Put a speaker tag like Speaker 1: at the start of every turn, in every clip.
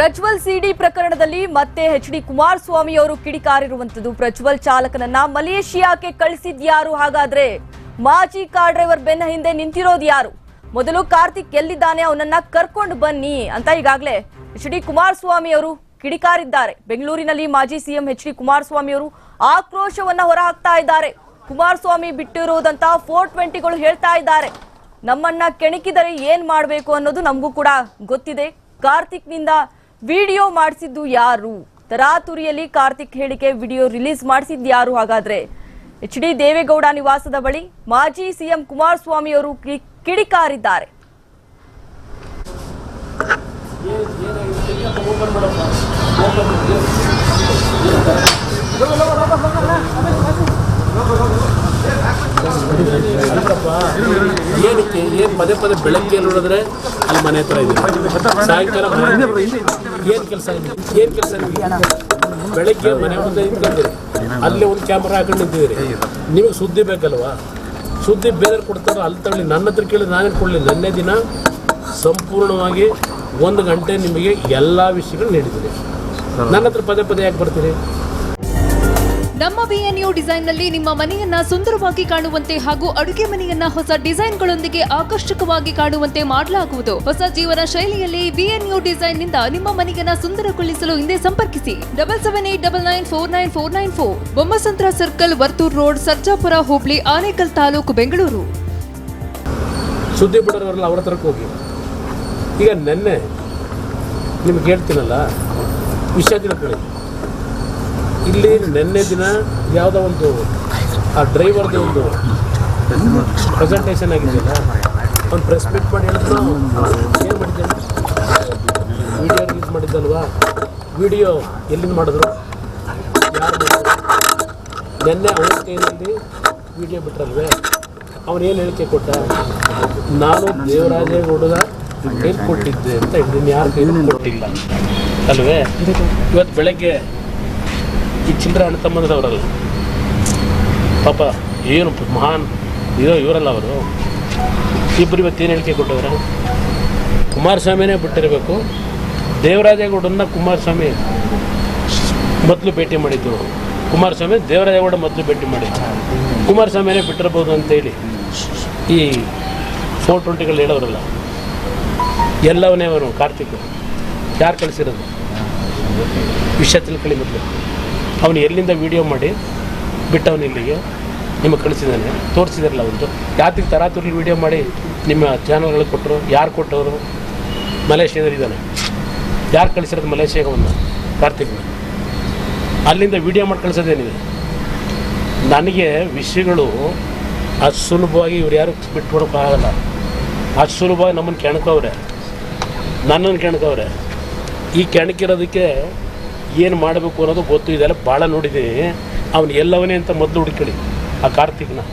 Speaker 1: ಪ್ರಜ್ವಲ್ ಸಿಡಿ ಪ್ರಕರಣದಲ್ಲಿ ಮತ್ತೆ H D Kumaraswamy ಅವರು ಕಿಡಿಕಾರಿರುವಂತದ್ದು ಪ್ರಜ್ವಲ್ ಚಾಲಕನನ್ನ ಮಲೇಷಿಯಾಕ್ಕೆ ಕಳಿಸಿದ್ಯಾರು ಹಾಗಾದ್ರೆ ಮಾಜಿ ಕಾರ್ ಡ್ರೈವರ್ ಬೆನ್ನ ಹಿಂದೆ ನಿಂತಿರೋದು ಯಾರು? ಮೊದಲು ಕಾರ್ತಿಕ್ ಎಲ್ಲಿದ್ದಾನೆ? ಅವನನ್ನ ಕರ್ಕೊಂಡು ಬನ್ನಿ ಅಂತ ಈಗಾಗಲೇ ಎಚ್ ಡಿ ಕುಮಾರಸ್ವಾಮಿ ಅವರು ಕಿಡಿಕಾರಿದ್ದಾರೆ. ಬೆಂಗಳೂರಿನಲ್ಲಿ ಮಾಜಿ ಸಿಎಂ ಎಚ್ ಡಿ ಕುಮಾರಸ್ವಾಮಿ ಅವರು ಆಕ್ರೋಶವನ್ನ ಹೊರಹಾಕ್ತಾ ಇದ್ದಾರೆ. ಕುಮಾರಸ್ವಾಮಿ ಬಿಟ್ಟಿರುವುದಂತ ಫೋರ್ ಟ್ವೆಂಟಿಗಳು ಹೇಳ್ತಾ ಇದ್ದಾರೆ. ನಮ್ಮನ್ನ ಕೆಣಕಿದರೆ ಏನ್ ಮಾಡಬೇಕು ಅನ್ನೋದು ನಮಗೂ ಕೂಡ ಗೊತ್ತಿದೆ. ಕಾರ್ತಿಕ್ನಿಂದ ವಿಡಿಯೋ ಮಾಡಿಸಿದ್ದು ಯಾರು? ತರಾತುರಿಯಲ್ಲಿ ಕಾರ್ತಿಕ್ ಹೇಳಿಕೆ ವಿಡಿಯೋ ರಿಲೀಸ್ ಮಾಡಿಸಿದ್ದು ಯಾರು ಹಾಗಾದ್ರೆ? ಎಚ್ ಡಿ ದೇವೇಗೌಡ ನಿವಾಸದ ಬಳಿ ಮಾಜಿ ಸಿಎಂ ಕುಮಾರಸ್ವಾಮಿ ಅವರು ಕಿಡಿಕಾರಿದ್ದಾರೆ.
Speaker 2: ಏನಕ್ಕೆ? ಏನು ಪದೇ ಪದೇ ಬೆಳಗ್ಗೆ ನೋಡಿದ್ರೆ ಅಲ್ಲಿ ಮನೆ ಹತ್ರ ಇದೆ ಸಾಯಂಕಾಲ ಏನು ಕೆಲಸ ಏನು ಕೆಲಸ ಬೆಳಗ್ಗೆ ಮನೆ ಮುಂದೆ ನಿಂತ್ಕೊಂಡಿರಿ ಅಲ್ಲಿ ಒಂದು ಕ್ಯಾಮ್ರಾ ಹಾಕೊಂಡು ನಿಂತಿದ್ದೀರಿ. ನಿಮಗೆ ಸುದ್ದಿ ಬೇಕಲ್ವಾ? ಸುದ್ದಿ ಬೇರೆ ಕೊಡ್ತಾರೋ ಅಲ್ಲಿ ತಗೊಳ್ಳಿ. ನನ್ನ ಹತ್ರ ಕೇಳಿ ನಾನೇ ಕೊಡಲಿ ನನ್ನೇ ದಿನ ಸಂಪೂರ್ಣವಾಗಿ ಒಂದು ಗಂಟೆ ನಿಮಗೆ ಎಲ್ಲ ವಿಷಯಗಳು ನೀಡಿದ್ದೀನಿ. ನನ್ನ ಹತ್ರ ಪದೇ ಪದೇ ಯಾಕೆ ಬರ್ತೀರಿ?
Speaker 3: ನಮ್ಮ ಬಿಎನ್ಯು ಡಿಸೈನ್ನಲ್ಲಿ ನಿಮ್ಮ ಮನೆಯನ್ನ ಸುಂದರವಾಗಿ ಕಾಣುವಂತೆ ಹಾಗೂ ಅಡುಗೆ ಮನೆಯನ್ನ ಹೊಸ ಡಿಸೈನ್ಗಳೊಂದಿಗೆ ಆಕರ್ಷಕವಾಗಿ ಕಾಣುವಂತೆ ಮಾಡಲಾಗುವುದು. ಹೊಸ ಜೀವನ ಶೈಲಿಯಲ್ಲಿ ಬಿಎನ್ಯು ಡಿಸೈನ್ನಿಂದ ನಿಮ್ಮ ಮನೆಯನ್ನ ಸುಂದರಗೊಳಿಸಲು ಹಿಂದೆ ಸಂಪರ್ಕಿಸಿ. Double seven eight double nine four nine four nine four Bommasandra circle, Varthur road, Sarjapura, ಹೋಬಳಿ, ಆನೇಕಲ್ ತಾಲೂಕು, ಬೆಂಗಳೂರು.
Speaker 2: ಸುದ್ದಿ ಹೋಗಿ. ಈಗ ನೆನ್ನೆ, ನಿಮ್ಗೆ ಹೇಳ್ತೀನಲ್ಲ, ವಿಷಯ ತಿಳ್ಕೊಳ್ಳಿ. ಇಲ್ಲಿ ನಿನ್ನೆ ದಿನ ಯಾವುದೋ ಒಂದು ಆ ಡ್ರೈವರ್ದು ಒಂದು ಪ್ರೆಸೆಂಟೇಷನ್ ಆಗಿದೆಯಲ್ಲ ಒಂದು ಪ್ರೆಸ್ ಮೀಟ್ ಮಾಡಿ ಹೇಳಿದ್ರು ಏನು ಮಾಡಿದ್ದೇನೆ ವಿಡಿಯೋ ರಿಲೀಸ್ ಮಾಡಿದ್ದಲ್ವಾ? ವಿಡಿಯೋ ಎಲ್ಲಿಂದ ಮಾಡಿದ್ರು? ಯಾರು ಮಾಡಿದ್ರು? ನಿನ್ನೆ ಅವನ ಕೈನಲ್ಲಿ ವಿಡಿಯೋ ಬಿಟ್ರಲ್ವೇ? ಅವನು ಏನು ಹೇಳಿಕೆ ಕೊಟ್ಟ? ನಾನು ದೇವರಾಜೇಗೌಡದ ಹುಡುಗ ಕೊಟ್ಟಿದ್ದೆ ಅಂತ ಹೇಳಿದ್ದೀನಿ. ಯಾರು ಕೈಯಲ್ಲಿ ಕೊಟ್ಟಿಲ್ಲ? ಅಲ್ವೇ? ಇವತ್ತು ಬೆಳಗ್ಗೆ ಈ ಚಿಲ್ಲರೆ ಅಣ್ಣ ತಮ್ಮಂದ್ರವರಲ್ಲ. ಪಾಪ ಏನು ಮಹಾನ್ ಇರೋ ಇವರಲ್ಲ ಅವರು. ಇಬ್ಬರು ಇವತ್ತು ಏನು ಹೇಳಿಕೆ ಕೊಟ್ಟಿದ್ದಾರೆ? ಕುಮಾರಸ್ವಾಮಿನೇ ಬಿಟ್ಟಿರಬೇಕು. ದೇವರಾಜೇಗೌಡನ್ನ ಕುಮಾರಸ್ವಾಮಿ ಮೊದಲು ಭೇಟಿ ಮಾಡಿದ್ದು ಕುಮಾರಸ್ವಾಮಿ ದೇವರಾಜೇಗೌಡ ಮೊದಲು ಭೇಟಿ ಮಾಡಿದ್ದು ಕುಮಾರಸ್ವಾಮಿನೇ ಬಿಟ್ಟಿರ್ಬೋದು ಅಂತೇಳಿ ಈ ಫೋರ್ ಟ್ವೆಂಟಿಗಳು ಹೇಳೋರಲ್ಲ. ಎಲ್ಲವನ್ನೇ ಅವನು ಕಾರ್ತಿಕ್ ಯಾರು ಕಳಿಸಿರೋದು? ವಿಷಯ ತಿಳ್ಕೊಳ್ಳಿ ಮೊದಲು. ಅವನು ಎಲ್ಲಿಂದ ವಿಡಿಯೋ ಮಾಡಿ ಬಿಟ್ಟವನು ಇಲ್ಲಿಗೆ? ನಿಮಗೆ ಕಳಿಸಿದ್ದಾನೆ. ತೋರಿಸಿದಾರಲ್ಲ ಒಂದು ಯಾತಿಗೆ ತರಾತುರಿ ವಿಡಿಯೋ ಮಾಡಿ ನಿಮ್ಮ ಚಾನಲ್ಗಳಿಗೆ ಕೊಟ್ಟರು ಯಾರು ಕೊಟ್ಟವರು? ಮಲೇಷ್ಯಾದಲ್ಲಿ ಇದ್ದಾನೆ? ಯಾರು ಕಳಿಸಿರೋದು ಮಲೇಷ್ಯಾಗೆ ಕಾರ್ತಿಕ್ ಕಾರ್ತಿಕ್ನ? ಅಲ್ಲಿಂದ ವಿಡಿಯೋ ಮಾಡಿ ಕಳಿಸೋದೇನಿದೆ? ನನಗೆ ವಿಷಯಗಳು ಅಷ್ಟು ಸುಲಭವಾಗಿ ಇವ್ರು ಯಾರು ಬಿಟ್ಕೊಡೋಕ್ಕಾಗಲ್ಲ ಅಷ್ಟು ಸುಲಭವಾಗಿ ನಮ್ಮನ್ನು ಕೆಣಕವ್ರೆ. ನನ್ನನ್ನು ಕೆಣಕವ್ರೆ. ಈ ಕೆಣಕಿರೋದಕ್ಕೆ ಏನು ಮಾಡಬೇಕು ಅನ್ನೋದು ಗೊತ್ತು ಇದೆಲ್ಲ ಭಾಳ ನೋಡಿದ್ದೀನಿ ಅವನು ಎಲ್ಲವನೇ ಅಂತ ಮೊದಲು ಹುಡುಕಿ ಆ ಕಾರ್ತಿಕ್ನ.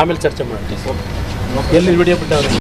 Speaker 2: ಆಮೇಲೆ ಚರ್ಚೆ ಮಾಡ್ತೀನಿ. ಎಲ್ಲಿ ವಿಡಿಯೋ ಬಿಟ್ಟವನು